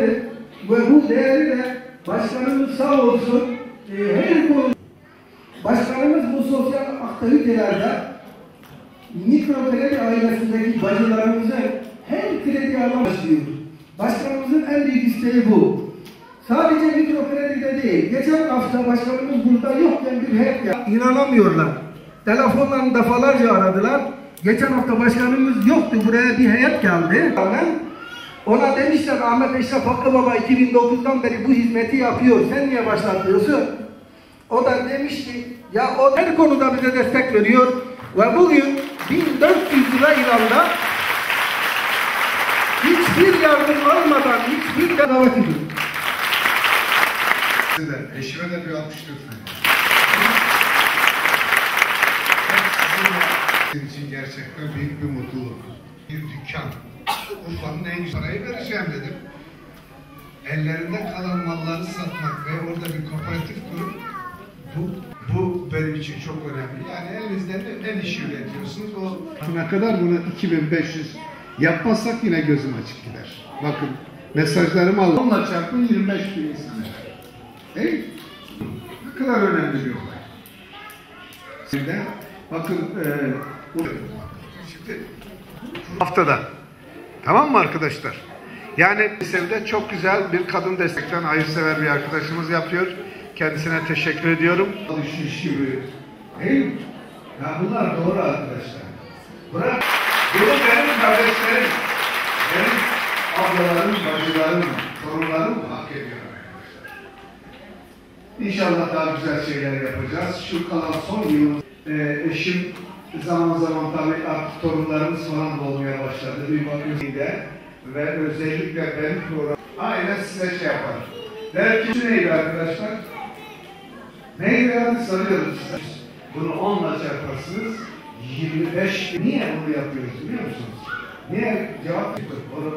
Ve bu değeri de başkanımız sağ olsun e, her konu başkanımız bu sosyal aktivitelerde mikro kredi ailesindeki bacılarımızı her kredi alamasıyor. Başkanımızın en büyük isteği bu. Sadece mikro kredide değil. Geçen hafta başkanımız burada yokken bir heyet ya. İnanamıyorlar. Telefonla defalarca aradılar. Geçen hafta başkanımız yoktu. Buraya bir heyet geldi. Rağmen ona demişler Ahmet Eşref Hakkı Baba 2009'dan beri bu hizmeti yapıyor. Sen niye başlatmıyorsun? O da demiş ki ya o her konuda bize destek veriyor ve bugün 1400 lira ilanda hiçbir yardım almadan hiçbir davet ediyor. Eşime de bir alkış lütfen. Sizin için gerçekten büyük bir mutluluk. Bir dükkan. Urfa'nın en güzel parayı vereceğim dedim. Ellerinde kalan malları satmak ve orada bir kooperatif kurup bu, bu benim için çok önemli. Yani elinizde ne, ne işi üretiyorsunuz o Ne kadar bunu 2500 yapmazsak yine gözüm açık gider. Bakın mesajlarımı alın. Onunla çarpın 25 bin insan. Mi? Ne kadar önemli bir olay. Şimdi bakın e, bu Şimdi haftada. Tamam mı arkadaşlar? Yani lisede çok güzel bir kadın destekten hayırsever bir arkadaşımız yapıyor. Kendisine teşekkür ediyorum. alışmış gibi. Değil? Ya bunlar doğru arkadaşlar. Bırak. Bunu benim kardeşlerim, benim ablalarım, bacılarım, torunlarım hak ediyor. İnşallah daha güzel şeyler yapacağız. Şu kalan son yılımız, e, eşim zaman zaman tabii artık torunlarımız falan da olmaya başladı. Bir bakıyoruz de ve özellikle benim program, aynen size şey yapar. Der ki "Şu neydi arkadaşlar? Neydi yani sarıyoruz size. Bunu 10'la çarparsınız 25 Niye bunu yapıyoruz biliyor musunuz? Niye? Cevap yok. Onu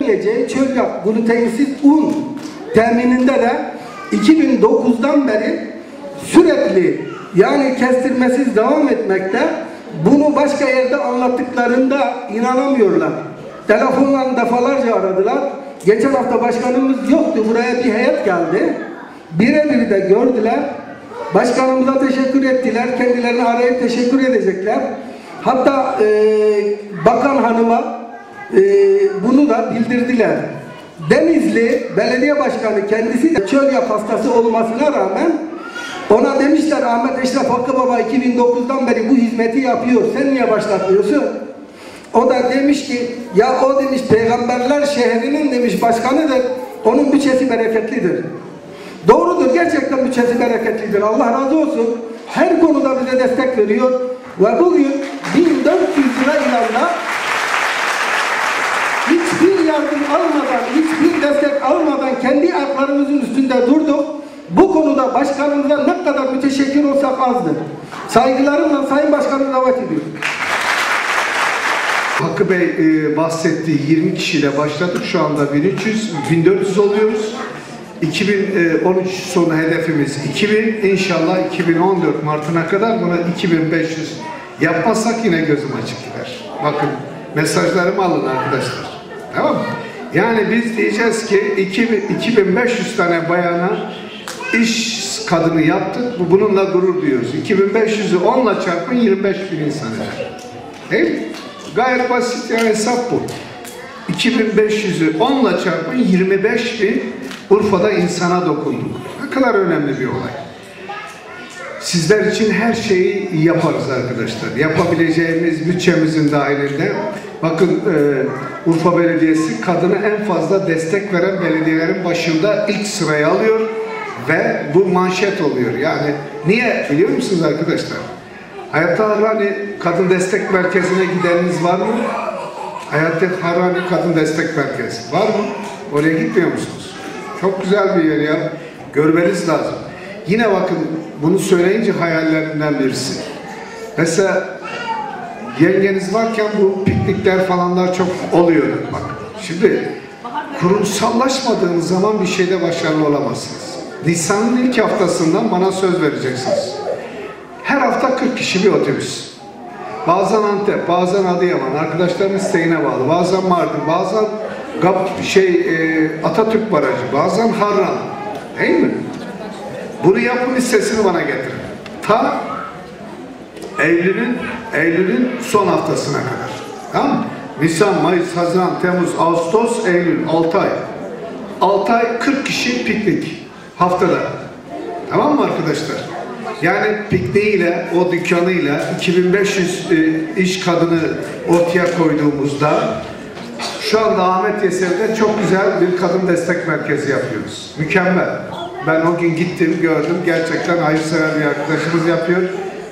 Yiyeceği çöl yap, glutensiz un temininde de 2009'dan beri sürekli yani kestirmesiz devam etmekte. Bunu başka yerde anlattıklarında inanamıyorlar. Telefonla defalarca aradılar. Geçen hafta başkanımız yoktu. Buraya bir heyet geldi. Birebir de gördüler. Başkanımıza teşekkür ettiler. Kendilerini arayıp teşekkür edecekler. Hatta eee bakan hanıma ee, bunu da bildirdiler. Denizli Belediye Başkanı kendisi de çölyak hastası olmasına rağmen ona demişler Ahmet Eşref Hakkı Baba 2009'dan beri bu hizmeti yapıyor. Sen niye başlatmıyorsun? O da demiş ki ya o demiş peygamberler şehrinin demiş başkanıdır. Onun bütçesi bereketlidir. Doğrudur gerçekten bütçesi bereketlidir. Allah razı olsun. Her konuda bize destek veriyor. Ve bugün 1400 lira ilanda hiçbir yardım almadan, hiçbir destek almadan kendi ayaklarımızın üstünde durduk. Bu konuda başkanımıza ne kadar müteşekkir olsak azdır. Saygılarımla Sayın Başkanı davet ediyorum. Hakkı Bey e, bahsettiği 20 kişiyle başladık. Şu anda 1300, 1400 oluyoruz. 2013 sonu hedefimiz 2000. İnşallah 2014 Mart'ına kadar buna 2500 yapmazsak yine gözüm açık gider. Bakın mesajlarımı alın arkadaşlar. Tamam mı? Yani biz diyeceğiz ki 2000, 2500 tane bayana iş kadını yaptık. Bu- Bununla gurur duyuyoruz. 2500'ü 10'la çarpın 25 bin insan eder. Değil mi? Gayet basit yani hesap bu. 2500'ü 10'la çarpın 25 bin Urfa'da insana dokunduk. Ne kadar önemli bir olay. Sizler için her şeyi yaparız arkadaşlar. Yapabileceğimiz bütçemizin dahilinde. Bakın e, Urfa Belediyesi kadına en fazla destek veren belediyelerin başında ilk sırayı alıyor ve bu manşet oluyor. Yani niye biliyor musunuz arkadaşlar? Hayatta Harrani Kadın Destek Merkezi'ne gideniniz var mı? Hayatta Harrani Kadın Destek Merkezi var mı? Oraya gitmiyor musunuz? Çok güzel bir yer ya. Görmeniz lazım. Yine bakın bunu söyleyince hayallerimden birisi. Mesela yengeniz varken bu piknikler falanlar çok oluyor bak. Şimdi kurumsallaşmadığınız zaman bir şeyde başarılı olamazsınız. Nisan'ın ilk haftasından bana söz vereceksiniz. Her hafta 40 kişi bir otobüs. Bazen Antep, bazen Adıyaman, arkadaşların isteğine bağlı. Bazen Mardin, bazen Gap, şey e, Atatürk Barajı, bazen Harran. Değil mi? Bunu yapın listesini bana getirin. Ta Eylül'ün Eylül'ün son haftasına kadar. Tamam? Nisan, Mayıs, Haziran, Temmuz, Ağustos, Eylül 6 ay. 6 ay 40 kişi piknik haftada. Tamam mı arkadaşlar? Yani pikniğiyle, o dükkanıyla 2500 e, iş kadını ortaya koyduğumuzda şu anda Ahmet Yeser'de çok güzel bir kadın destek merkezi yapıyoruz. Mükemmel. Ben o gün gittim, gördüm. Gerçekten hayırsever bir arkadaşımız yapıyor.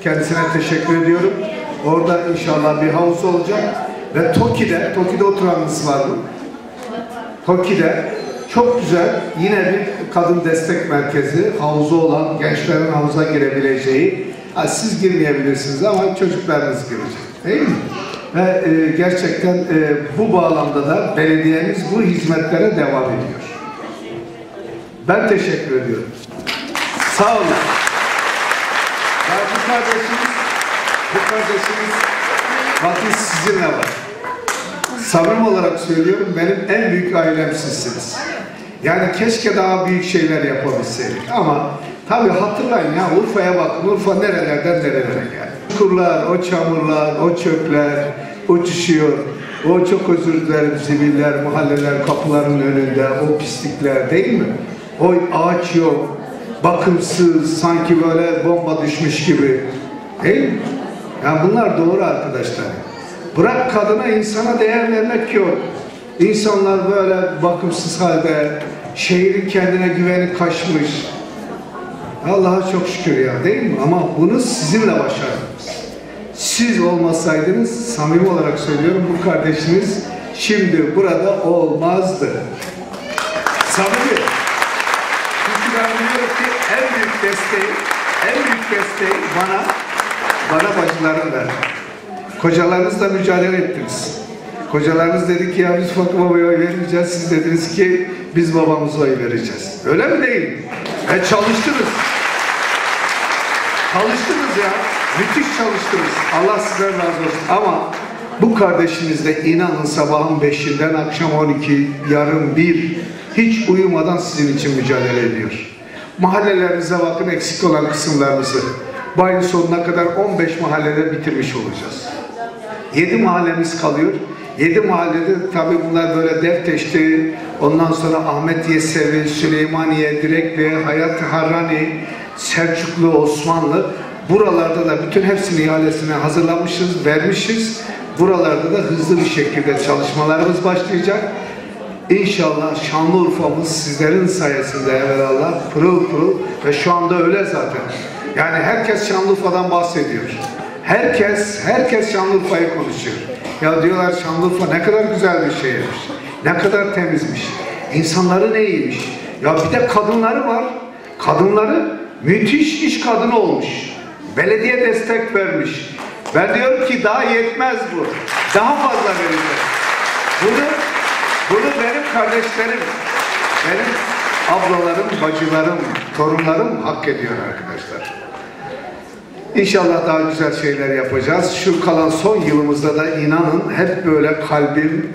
Kendisine teşekkür ediyorum. Orada inşallah bir havuz olacak. Ve Toki'de, Toki'de oturanınız var mı? Toki'de çok güzel yine bir kadın destek merkezi, havuzu olan gençlerin havuza girebileceği, siz girmeyebilirsiniz ama çocuklarınız girecek. Değil mi? Ve e, gerçekten e, bu bağlamda da belediyemiz bu hizmetlere devam ediyor. Ben teşekkür ediyorum. Sağ olun. Ya bu kardeşimiz, bu kardeşimiz bakın sizinle var. Samimi olarak söylüyorum benim en büyük ailem sizsiniz. Yani keşke daha büyük şeyler yapabilseydik ama tabii hatırlayın ya Urfa'ya bakın Urfa nerelerden nerelere geldi. Kurlar, o çamurlar, o çöpler uçuşuyor. O çok özür dilerim siviller, mahalleler kapıların önünde, o pislikler değil mi? O ağaç yok, bakımsız, sanki böyle bomba düşmüş gibi. Değil mi? Yani bunlar doğru arkadaşlar. Bırak kadına insana değer vermek yok. İnsanlar böyle bakımsız halde, şehrin kendine güveni kaçmış. Allah'a çok şükür ya değil mi? Ama bunu sizinle başardınız. Siz olmasaydınız, samimi olarak söylüyorum bu kardeşiniz şimdi burada olmazdı. Samimi. Çünkü ben biliyorum ki en büyük desteği, en büyük desteği bana, bana bacılarım verdi. Kocalarınızla mücadele ettiniz. Kocalarınız dedi ki ya biz Fakı Baba'ya oy vermeyeceğiz. Siz dediniz ki biz babamıza oy vereceğiz. Öyle mi değil? E çalıştınız. Çalıştınız ya. Müthiş çalıştınız. Allah sizden razı olsun. Ama bu kardeşiniz de inanın sabahın beşinden akşam 12, yarım bir hiç uyumadan sizin için mücadele ediyor. Mahallelerinize bakın eksik olan kısımlarınızı. Bu ayın sonuna kadar 15 mahallede bitirmiş olacağız. 7 mahallemiz kalıyor. 7 mahallede tabii bunlar böyle Defteş'ti, ondan sonra Ahmet Yesevi, Süleymaniye, Direkli, Hayat Harrani, Selçuklu, Osmanlı. Buralarda da bütün hepsini ihalesine hazırlamışız, vermişiz. Buralarda da hızlı bir şekilde çalışmalarımız başlayacak. İnşallah Şanlıurfa'mız sizlerin sayesinde evvelallah pırıl pırıl ve şu anda öyle zaten. Yani herkes Şanlıurfa'dan bahsediyor. Herkes, herkes Şanlıurfa'yı konuşuyor. Ya diyorlar Şanlıurfa ne kadar güzel bir şehirmiş. Ne kadar temizmiş. İnsanları ne iyiymiş. Ya bir de kadınları var. Kadınları müthiş iş kadını olmuş. Belediye destek vermiş. Ben diyorum ki daha yetmez bu. Daha fazla vereceğiz. Bunu, bunu benim kardeşlerim, benim ablalarım, bacılarım, torunlarım hak ediyor arkadaşlar. İnşallah daha güzel şeyler yapacağız. Şu kalan son yılımızda da inanın hep böyle kalbim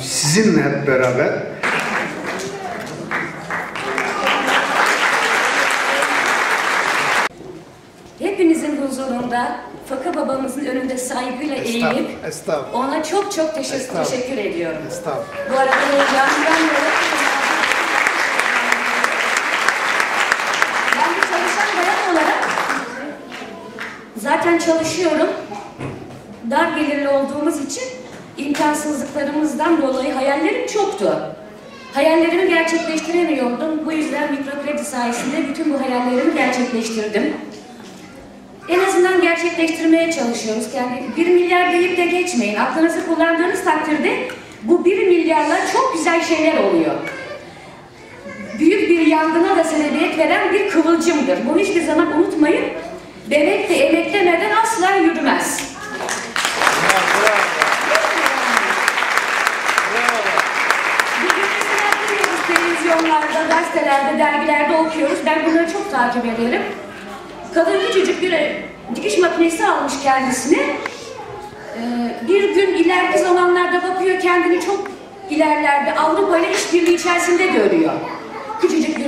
sizinle hep beraber Hepinizin huzurunda Fakı babamızın önünde saygıyla eğilip Estağfurullah, estağfurullah. ona çok çok teşekkür, Estağfurullah. teşekkür ediyorum. Estağfurullah. Bu arada heyecanlanıyorum. Ben bir çalışan bayan olarak zaten çalışıyorum. Dar gelirli olduğumuz için imkansızlıklarımızdan dolayı hayallerim çoktu. Hayallerimi gerçekleştiremiyordum. Bu yüzden mikrokredi sayesinde bütün bu hayallerimi gerçekleştirdim. En azından gerçekleştirmeye çalışıyoruz. Yani bir milyar deyip de geçmeyin. Aklınızı kullandığınız takdirde bu bir milyarla çok güzel şeyler oluyor. Büyük bir yangına da sebebiyet veren bir kıvılcımdır. Bunu hiçbir zaman unutmayın. Bebek de emeklemeden asla yürümez. Televizyonlarda, gazetelerde, dergilerde okuyoruz. Ben bunları çok takip ederim. Kadın küçücük bir dikiş makinesi almış kendisine. Ee, bir gün ileriki zamanlarda bakıyor kendini çok ilerlerde Avrupa ile işbirliği içerisinde görüyor.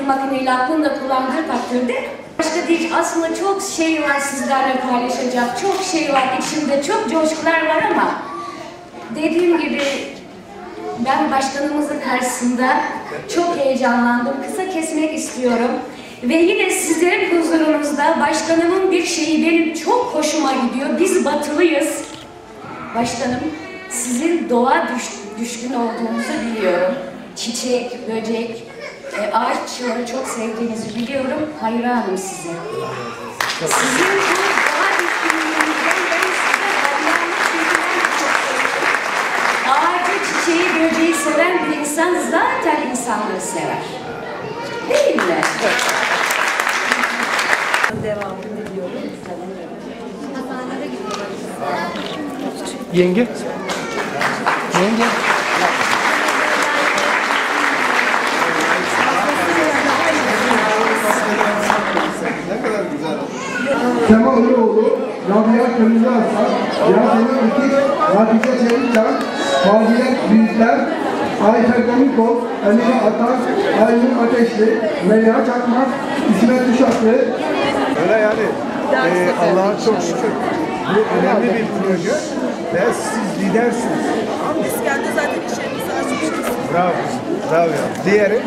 Makineyle aklını da kullandığı takdirde başka değil aslında çok şey var sizlerle paylaşacak, çok şey var içimde, çok coşkular var ama dediğim gibi ben başkanımızın karşısında çok heyecanlandım. Kısa kesmek istiyorum. Ve yine sizlerin huzurunuzda başkanımın bir şeyi benim çok hoşuma gidiyor. Biz batılıyız. Başkanım, sizin doğa düş, düşkün olduğunuzu biliyorum. Çiçek, böcek, e, ağaçları çok sevdiğinizi biliyorum. Hayranım size. Sizin bu doğa düşkünlüğünüzden ben size hayranım çünkü ben de çok seviyorum. Ağacı, çiçeği, böceği seven bir insan zaten insanları sever. Değil mi? Yenge. Yenge. Sema Öroğlu, Rabia Kırmızı Aslan, Yasemin Ütik, Hatice Çelikcan, Fazilek Büyükler, Ayfer Demirkol, Emine Atan, Aylin Ateşli, Meliha Çakmak, İsmet Uşaklı, Öyle yani e, Allah'a çok şükür bu önemli bir proje ve siz lidersiniz. Biz kendi zaten işlerimizi açmışız. Bravo. Bravo ya. Diğeri?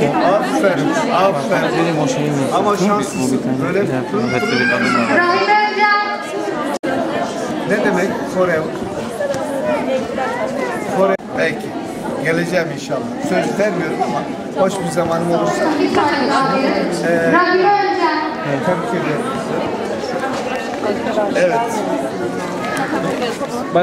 Aferin. Aferin. Benim o şeyim yok. Ama şanslısın. Böyle ne demek forever? Forever. Peki. Geleceğim inşallah. Söz vermiyorum ama hoş bir zamanım olursa. Ee, tebrik ederim. Evet. Baş